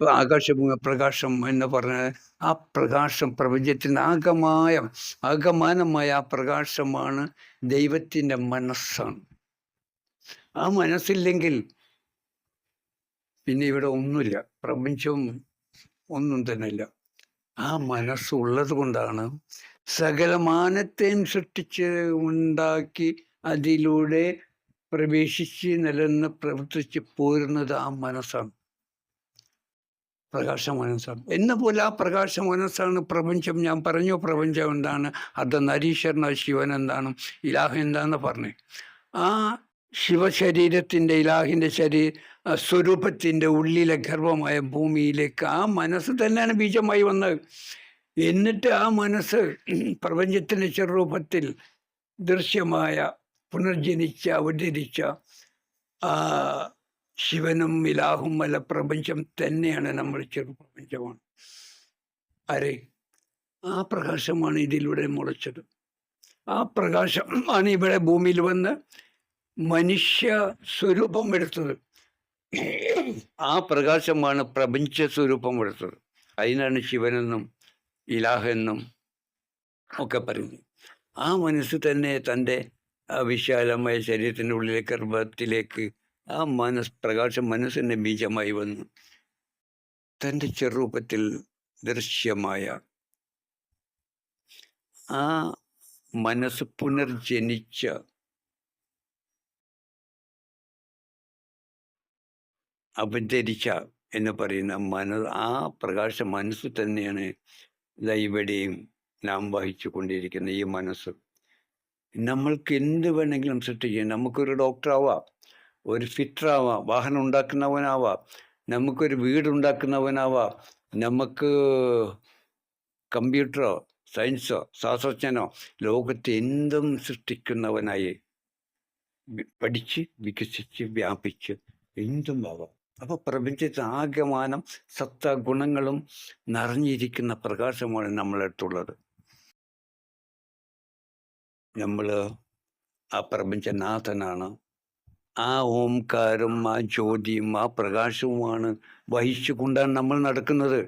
ഇപ്പൊ ആകാശ പ്രകാശം എന്ന് പറഞ്ഞ ആ പ്രകാശം പ്രപഞ്ചത്തിന്റെ ആകമായ ആകമാനമായ ആ പ്രകാശമാണ് ദൈവത്തിന്റെ മനസ്സാണ്. ആ മനസ്സില്ലെങ്കിൽ പിന്നെ ഇവിടെ ഒന്നുമില്ല. പ്രപഞ്ചവും ഒന്നും തന്നെ ഇല്ല ആ മനസ്സുള്ളത് കൊണ്ടാണ് സകലമാനത്തെയും സൃഷ്ടിച്ച് ഉണ്ടാക്കി അതിലൂടെ പ്രവേശിച്ച് നിലനിന്ന് പ്രവർത്തിച്ച് പോരുന്നത് ആ മനസ്സാണ്. പ്രകാശ മനസ്സാണ് എന്ന പോലെ ആ പ്രകാശ മനസ്സാണ് പ്രപഞ്ചം. ഞാൻ പറഞ്ഞു പ്രപഞ്ചം എന്താണ്? അത് നരീശ്വരന ശിവൻ എന്താണ്? ഇലാഹ് എന്താണെന്ന് പറഞ്ഞു. ആ ശിവശരീരത്തിന്റെ ഇലാഹിന്റെ ശരീര സ്വരൂപത്തിന്റെ ഉള്ളിലെ ഗർഭമായ ഭൂമിയിലേക്ക് ആ മനസ്സ് തന്നെയാണ് ബീജമായി വന്നത്. എന്നിട്ട് ആ മനസ്സ് പ്രപഞ്ചത്തിന്റെ ചെറുരൂപത്തിൽ ദൃശ്യമായ പുനർജനിച്ച അവതരിച്ച ശിവനും ഇലാഹും അല്ല പ്രപഞ്ചം തന്നെയാണ് നമ്മൾ ചെറുപ്രപഞ്ചമാണ് അരെ ആ പ്രകാശമാണ് ഇതിലൂടെ മുളച്ചത്. ആ പ്രകാശം ആണ് ഇവിടെ ഭൂമിയിൽ വന്ന് മനുഷ്യ സ്വരൂപം എടുത്തത്. ആ പ്രകാശമാണ് പ്രപഞ്ച സ്വരൂപം എടുത്തത്. അതിനാണ് ശിവനെന്നും ഇലാഹെന്നും ഒക്കെ പറയുന്നത്. ആ മനസ്സ് തന്നെ തന്റെ വിശാലമായ ശരീരത്തിന്റെ ഉള്ളിലെ ഗർഭത്തിലേക്ക് ആ മനസ് പ്രകാശം മനസ്സിന്റെ ബീജമായി വന്നു. തന്റെ ചെറുപ്പത്തിൽ ദൃശ്യമായ ആ മനസ്സ് പുനർജനിച്ച അവതരിച്ച എന്ന് പറയുന്ന മന ആ പ്രകാശ മനസ്സ് തന്നെയാണ് ദൈവടെയും നാം വഹിച്ചു കൊണ്ടിരിക്കുന്ന ഈ മനസ്സ്. നമ്മൾക്ക് എന്ത് വേണമെങ്കിലും സൃഷ്ടിക്കാം. നമുക്കൊരു ഡോക്ടറാവാം. ഒരു ഫിറ്ററാവാം വാഹനം ഉണ്ടാക്കുന്നവനാവാം നമുക്കൊരു വീടുണ്ടാക്കുന്നവനാവാം നമുക്ക് കമ്പ്യൂട്ടറോ സയൻസോ ശാസ്ത്രജ്ഞനോ ലോകത്തെ എന്തും സൃഷ്ടിക്കുന്നവനായി പഠിച്ച് വികസിച്ച് വ്യാപിച്ച് എന്തും ആവാം. അപ്പോൾ പ്രപഞ്ചത്തിൽ ആകമാനം സത്ത ഗുണങ്ങളും നിറഞ്ഞിരിക്കുന്ന പ്രകാശമാണ് നമ്മളടുത്തുള്ളത്. നമ്മൾ ആ പ്രപഞ്ചനാഥനാണ്. ആ ഓംകാരം ആ ചോദ്യം ആ പ്രകാശവുമാണ് വഹിച്ചുകൊണ്ടാണ് നമ്മൾ നടക്കുന്നത്.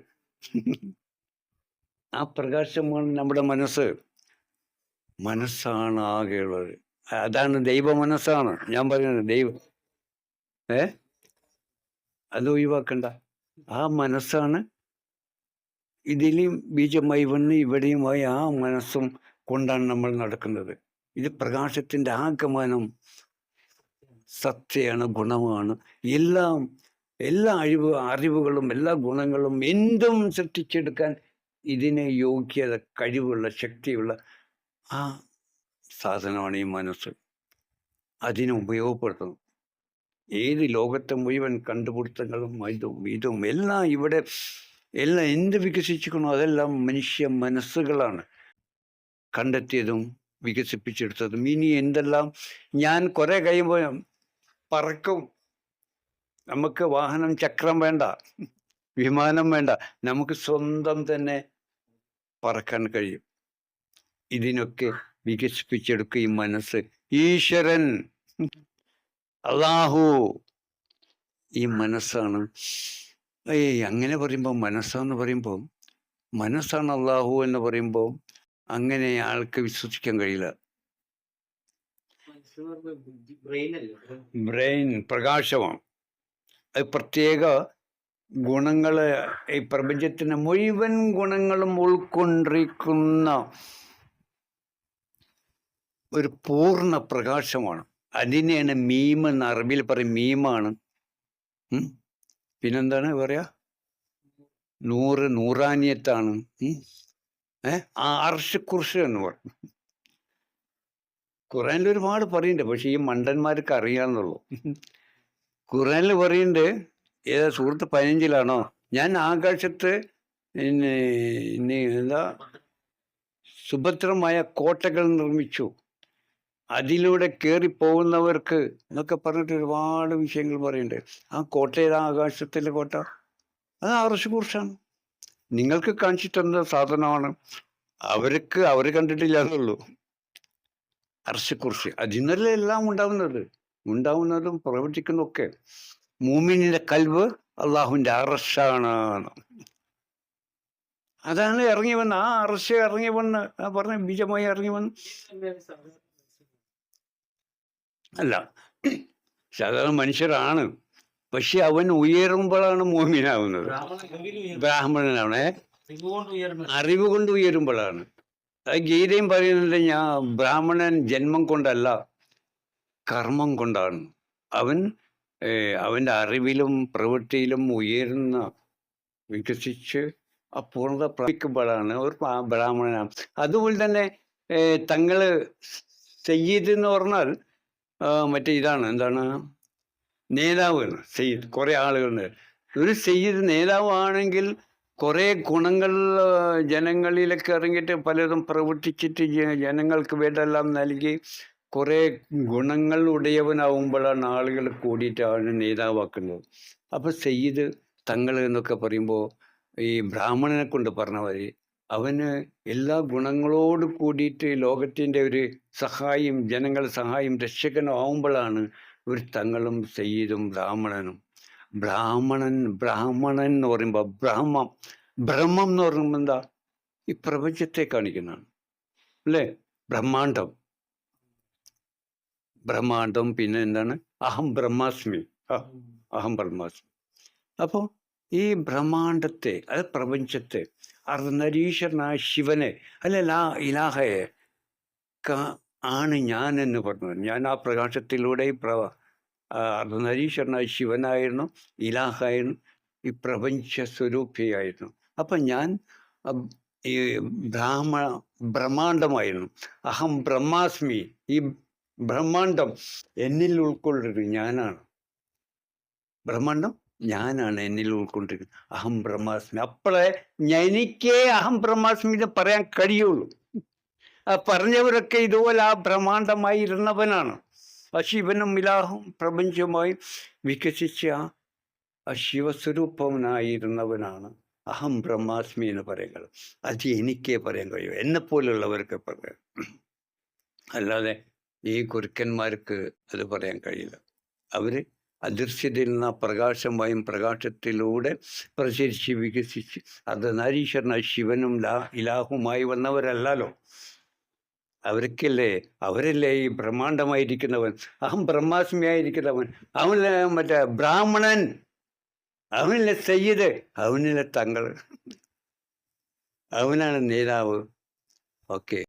ആ പ്രകാശമാണ് നമ്മുടെ മനസ്സ്. മനസ്സാണ് ആകെയുള്ളത് അതാണ് ദൈവ മനസ്സാണ്. ഞാൻ പറയുന്നത് ദൈവം. ഏ? അത് ഒഴിവാക്കണ്ട. ആ മനസ്സാണ് ഇതിലും ബീജമായി വന്ന് ഇവിടെയുമായി ആ മനസ്സും കൊണ്ടാണ് നമ്മൾ നടക്കുന്നത്. ഇത് പ്രകാശത്തിന്റെ ആഗമനം. സത്യമാണ് ഗുണമാണ്. എല്ലാം എല്ലാ അഴിവ് അറിവുകളും എല്ലാ ഗുണങ്ങളും എന്തും സൃഷ്ടിച്ചെടുക്കാൻ ഇതിന് യോഗ്യത കഴിവുള്ള ശക്തിയുള്ള ആ സാധനമാണ് ഈ മനസ്സ്. അതിനെ ഉപയോഗപ്പെടുത്തണം. ഏത് ലോകത്തെ മുഴുവൻ കണ്ടുപിടുത്തങ്ങളും ഇതും ഇതും എല്ലാം ഇവിടെ എല്ലാം എന്ത് വികസിച്ചിരിക്കണോ അതെല്ലാം മനുഷ്യ മനസ്സുകളാണ് കണ്ടെത്തിയതും വികസിപ്പിച്ചെടുത്തതും. ഇനി എന്തെല്ലാം? ഞാൻ കുറേ കഴിയുമ്പോൾ പറക്കും. നമുക്ക് വാഹനം ചക്രം വേണ്ട. വിമാനം വേണ്ട. നമുക്ക് സ്വന്തം തന്നെ പറക്കാൻ കഴിയും. ഇതിനൊക്കെ വികസിപ്പിച്ചെടുക്കുക ഈ മനസ്സ്. ഈശ്വരൻ. അള്ളാഹു. ഈ മനസ്സാണ്. ഏയ് അങ്ങനെ പറയുമ്പോൾ മനസ്സാന്ന് പറയുമ്പോൾ മനസ്സാണ് അള്ളാഹു എന്ന് പറയുമ്പോൾ അങ്ങനെ ആൾക്ക് വിശ്വസിക്കാൻ കഴിയില്ല. ബ്രെയിൻ പ്രകാശമാണ് അത് പ്രത്യേക ഗുണങ്ങൾ ഈ പ്രപഞ്ചത്തിന് മുഴുവൻ ഗുണങ്ങളും ഉൾക്കൊണ്ടിരിക്കുന്ന ഒരു പൂർണ പ്രകാശമാണ്. അതിനെയാണ് മീം എന്ന് അറബിയിൽ പറയും. മീമാണ്. പിന്നെന്താണ് പറയാ? നൂറ് നൂറാനിയത്താണ്. ഏർ ആ അർഷ കുർഷ് എന്ന് പറയും. ഖുറാനിൽ ഒരുപാട് പറയുന്നുണ്ട് പക്ഷെ ഈ മണ്ടന്മാർക്ക് അറിയാന്നുള്ളൂ. ഖുറാനിൽ പറയുന്നുണ്ട് ഏതാ സുഹൃത്ത് പതിനഞ്ചിലാണോ? ഞാൻ ആകാശത്ത് എന്താ? സുഭദ്രമായ കോട്ടകൾ നിർമ്മിച്ചു. അതിലൂടെ കയറി പോകുന്നവർക്ക് എന്നൊക്കെ പറഞ്ഞിട്ട് ഒരുപാട് വിഷയങ്ങൾ പറയുന്നുണ്ട് ആ കോട്ട ഏതാ? ആകാശത്തിലെ കോട്ട. അത് ആർഷകുർഷാണ് നിങ്ങൾക്ക് കാണിച്ചു തന്ന സാധനമാണ്? അവർക്ക് അവർ കണ്ടിട്ടില്ല എന്നുള്ളൂ അർഷക്കുറിച്ച് അതിന്നല്ലേ എല്ലാം ഉണ്ടാവുന്നത്? ഉണ്ടാവുന്നതും പ്രവർത്തിക്കുന്നതൊക്കെ മൂമിനിന്റെ കൽവ് അള്ളാഹുവിന്റെ അറശാണ് അതാണ് ഇറങ്ങി വന്ന്. ആ അറശ ഇറങ്ങി വന്ന് ആ പറഞ്ഞ ബീജമായി ഇറങ്ങി വന്ന്. അല്ല. സാധാരണ മനുഷ്യരാണ്. പക്ഷെ അവൻ ഉയരുമ്പോഴാണ് മോമിനാവുന്നത്. ബ്രാഹ്മണനാണേ അറിവ് കൊണ്ട് ഉയരുമ്പോഴാണ്. ഗീതയും പറയുന്നുണ്ട് ഞാൻ ബ്രാഹ്മണൻ ജന്മം കൊണ്ടല്ല കർമ്മം കൊണ്ടാണ്. അവൻ അവന്റെ അറിവിലും പ്രവൃത്തിയിലും ഉയരുന്ന വികസിച്ച് അപൂർണത പ്രാപിക്കുമ്പോഴാണ് ഒരു ബ്രാ- ബ്രാഹ്മണനാണ് അതുപോലെ തന്നെ തങ്ങൾ സയ്യിദ് എന്ന് പറഞ്ഞാൽ മറ്റേ ഇതാണ് എന്താണ്? നേതാവ്. സയ്യിദ് കുറെ ആളുകളുണ്ട് ഒരു സയ്യിദ് നേതാവാണെങ്കിൽ കുറെ ഗുണങ്ങൾ ജനങ്ങളിലൊക്കെ ഇറങ്ങിയിട്ട് പലതും പ്രവർത്തിച്ചിട്ട് ജനങ്ങൾക്ക് വേണ്ടെല്ലാം നൽകി കുറെ ഗുണങ്ങൾ ഉടയവനാവുമ്പോഴാണ് ആളുകൾ കൂടിയിട്ട് അവനെ നേതാവാക്കുന്നത്. അപ്പൊ സെയ്ത് തങ്ങൾ എന്നൊക്കെ പറയുമ്പോൾ ഈ ബ്രാഹ്മണനെ കൊണ്ട് പറഞ്ഞ അവന് എല്ലാ ഗുണങ്ങളോട് കൂടിയിട്ട് ലോകത്തിന്റെ ഒരു സഹായം ജനങ്ങളുടെ സഹായം രക്ഷകനും ആവുമ്പോഴാണ് ഒരു തങ്ങളും സെയ്തും ബ്രാഹ്മണനും ബ്രാഹ്മണൻ ബ്രാഹ്മണൻ എന്ന് പറയുമ്പോൾ ബ്രഹ്മം ബ്രഹ്മം എന്ന് പറയുമ്പോൾ എന്താ? ഈ പ്രപഞ്ചത്തെ കാണിക്കുന്നതാണ്. അല്ലേ? ബ്രഹ്മാണ്ടം. ബ്രഹ്മാണ്ടം പിന്നെ എന്താണ്? അഹം ബ്രഹ്മാസ്മി. അഹം ബ്രഹ്മാസ്മി. അപ്പോൾ ഈ ബ്രഹ്മാണ്ടത്തെ അത് പ്രപഞ്ചത്തെ അർദ്ധനരീശ്വരനായ ശിവനെ അല്ല ലാ ഇലാഹയെ ആണ് ഞാൻ എന്ന് പറഞ്ഞത്. ഞാൻ ആ പ്രകാശത്തിലൂടെ ഈ അർദ്ധനരീശ്വരനായ ശിവനായിരുന്നു ഇലാഹായിരുന്നു ഈ പ്രപഞ്ച സ്വരൂപിയായിരുന്നു. അപ്പം ഞാൻ ഈ ബ്രാഹ്മ ബ്രഹ്മാണ്ടമായിരുന്നു അഹം ബ്രഹ്മാസ്മി ഈ ബ്രഹ്മാണ്ടം എന്നിൽ ഉൾക്കൊള്ളിരുന്നത് ഞാനാണ്. ബ്രഹ്മാണ്ടം ഞാനാണ് എന്നിൽ ഉൾക്കൊണ്ടിരിക്കുന്നത്. അഹം ബ്രഹ്മാസ്മി. അപ്പോഴേ എനിക്കേ അഹം ബ്രഹ്മാസ്മി എന്ന് പറയാൻ കഴിയുള്ളൂ. പറഞ്ഞവരൊക്കെ ഇതുപോലെ ആ ബ്രഹ്മാണ്ടമായി ഇരുന്നവനാണ് ആ ശിവനും പ്രപഞ്ചമായി വികസിച്ച ആ- ശിവസ്വരൂപവനായിരുന്നവനാണ് അഹം ബ്രഹ്മാസ്മി എന്ന് പറയുന്നത്. അത് എനിക്കേ പറയാൻ കഴിയൂ. എന്നെ പോലുള്ളവർക്ക് പറയാം. അല്ലാതെ ഈ കുരുക്കന്മാർക്ക് അത് പറയാൻ കഴിയില്ല. അവർ അദൃശ്യതയിൽ നിന്ന് പ്രകാശമായും പ്രകാശത്തിലൂടെ പ്രചരിച്ച് വികസിച്ച് അത് നരീശ്വരന ശിവനും ലാ ഇലാഹുമായി വന്നവരല്ലല്ലോ. അവർക്കല്ലേ? അവരല്ലേ ഈ ബ്രഹ്മാണ്ടമായിരിക്കുന്നവൻ അഹം ബ്രഹ്മാസ്മിയായിരിക്കുന്നവൻ. അവനല്ലേ മറ്റേ ബ്രാഹ്മണൻ. അവനല്ലേ സയ്യിദ്. അവനല്ലേ തങ്ങൾ. അവനാണ് നേതാവ്. ഓക്കെ.